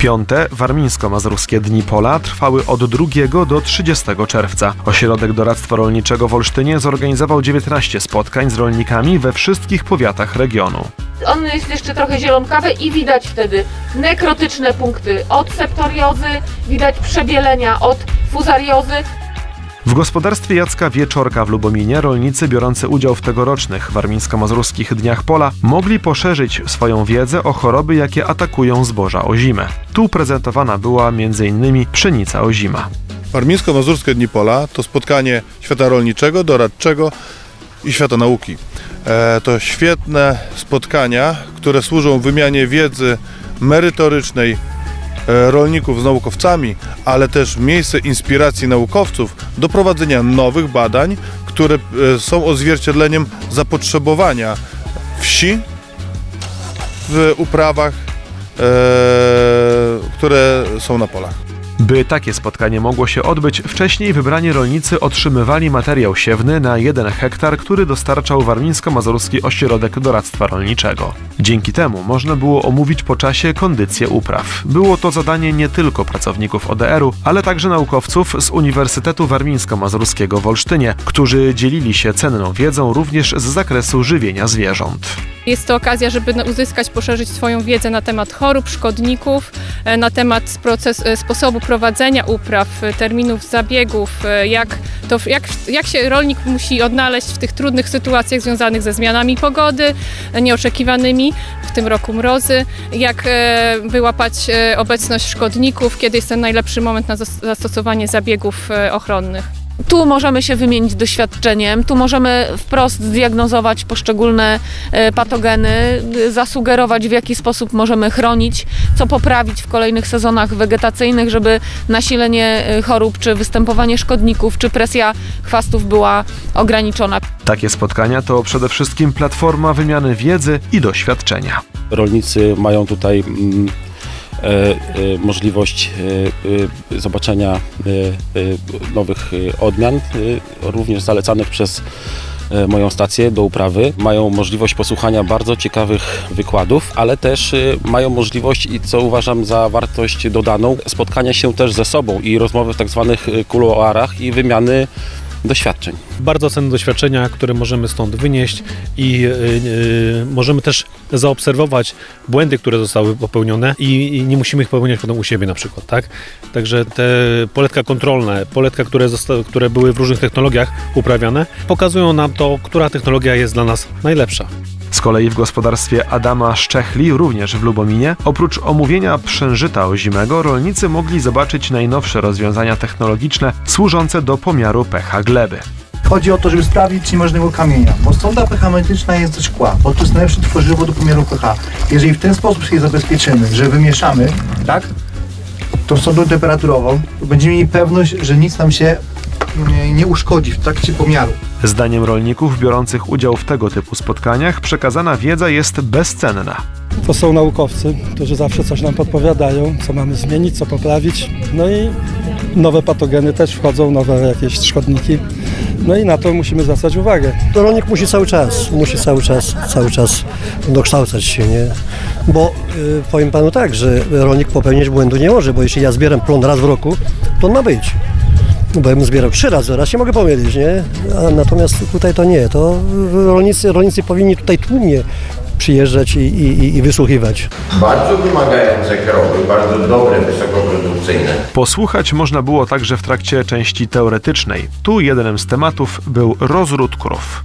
Piąte warmińsko-mazurskie Dni Pola trwały od 2 do 30 czerwca. Ośrodek Doradztwa Rolniczego w Olsztynie zorganizował 19 spotkań z rolnikami we wszystkich powiatach regionu. On jest jeszcze trochę zielonkawy i widać wtedy nekrotyczne punkty od septoriozy, widać przebielenia od fuzariozy. W gospodarstwie Jacka Wieczorka w Lubominie rolnicy biorący udział w tegorocznych warmińsko-mazurskich Dniach Pola mogli poszerzyć swoją wiedzę o choroby, jakie atakują zboża ozime. Tu prezentowana była m.in. pszenica ozima. Warmińsko-Mazurskie Dni Pola to spotkanie świata rolniczego, doradczego i świata nauki. E, to świetne spotkania, które służą wymianie wiedzy merytorycznej rolników z naukowcami, ale też miejsce inspiracji naukowców do prowadzenia nowych badań, które e, są odzwierciedleniem zapotrzebowania wsi w uprawach, e, które są na polach. By takie spotkanie mogło się odbyć, wcześniej wybrani rolnicy otrzymywali materiał siewny na 1 hektar, który dostarczał Warmińsko-Mazurski Ośrodek Doradztwa Rolniczego. Dzięki temu można było omówić po czasie kondycję upraw. Było to zadanie nie tylko pracowników ODR-u, ale także naukowców z Uniwersytetu Warmińsko-Mazurskiego w Olsztynie, którzy dzielili się cenną wiedzą również z zakresu żywienia zwierząt. Jest to okazja, żeby uzyskać, poszerzyć swoją wiedzę na temat chorób, szkodników, e, na temat proces, e, sposobu prowadzenia upraw, e, terminów zabiegów, jak, to, jak, jak się rolnik musi odnaleźć w tych trudnych sytuacjach związanych ze zmianami pogody, nieoczekiwanymi, w tym roku mrozy, jak wyłapać obecność szkodników, kiedy jest ten najlepszy moment na zas- zastosowanie zabiegów ochronnych. Tu możemy się wymienić doświadczeniem, tu możemy wprost zdiagnozować poszczególne e, patogeny, y, zasugerować w jaki sposób możemy chronić, co poprawić w kolejnych sezonach wegetacyjnych, żeby nasilenie e, chorób, czy występowanie szkodników, czy presja chwastów była ograniczona. Takie spotkania to przede wszystkim platforma wymiany wiedzy i doświadczenia. rolnicy mają tutaj mm, e, e, możliwość e, e, zobaczenia e, e, nowych odmian, również zalecanych przez moją stację do uprawy. Mają możliwość posłuchania bardzo ciekawych wykładów, ale też mają możliwość i co uważam za wartość dodaną, spotkania się też ze sobą i rozmowy w tak zwanych kuluarach i wymiany doświadczeń. bardzo cenne doświadczenia, które możemy stąd wynieść i y, y, możemy też zaobserwować błędy, które zostały popełnione i, i nie musimy ich popełniać potem u siebie na przykład, tak? Także te poletka kontrolne, poletka, które, zosta- które były w różnych technologiach uprawiane, pokazują nam to, która technologia jest dla nas najlepsza. Z kolei w gospodarstwie Adama Szczechli, również w Lubominie, oprócz omówienia przężyta ozimego, rolnicy mogli zobaczyć najnowsze rozwiązania technologiczne służące do pomiaru pH gleby. Chodzi o to, żeby sprawdzić, czy nie ma żadnego kamienia, bo sonda pH metryczna jest ze szkła, bo to jest najlepsze tworzywo do pomiaru pH. Jeżeli w ten sposób się zabezpieczymy, że wymieszamy, tak, tą sondą temperaturową, to będziemy mieli pewność, że nic nam się nie, nie uszkodzi w trakcie pomiaru. Zdaniem rolników biorących udział w tego typu spotkaniach przekazana wiedza jest bezcenna. To są naukowcy, którzy zawsze coś nam podpowiadają, co mamy zmienić, co poprawić. No i nowe patogeny też wchodzą, nowe jakieś szkodniki. No i na to musimy zwracać uwagę. To rolnik musi cały czas, musi cały czas, cały czas dokształcać się, nie? Bo y, powiem panu tak, że rolnik popełnić błędu nie może, bo jeśli ja zbieram plon raz w roku, to on ma być. No Bo ja bym zbierał trzy razy, raz się mogę pomylić, nie? A natomiast tutaj to nie, to rolnicy, rolnicy powinni tutaj tłumnie przyjeżdżać i, i, i wysłuchiwać. Bardzo wymagające krowy, bardzo dobre, wysokoprodukcyjne. Posłuchać można było także w trakcie części teoretycznej. Tu jednym z tematów był rozród krów.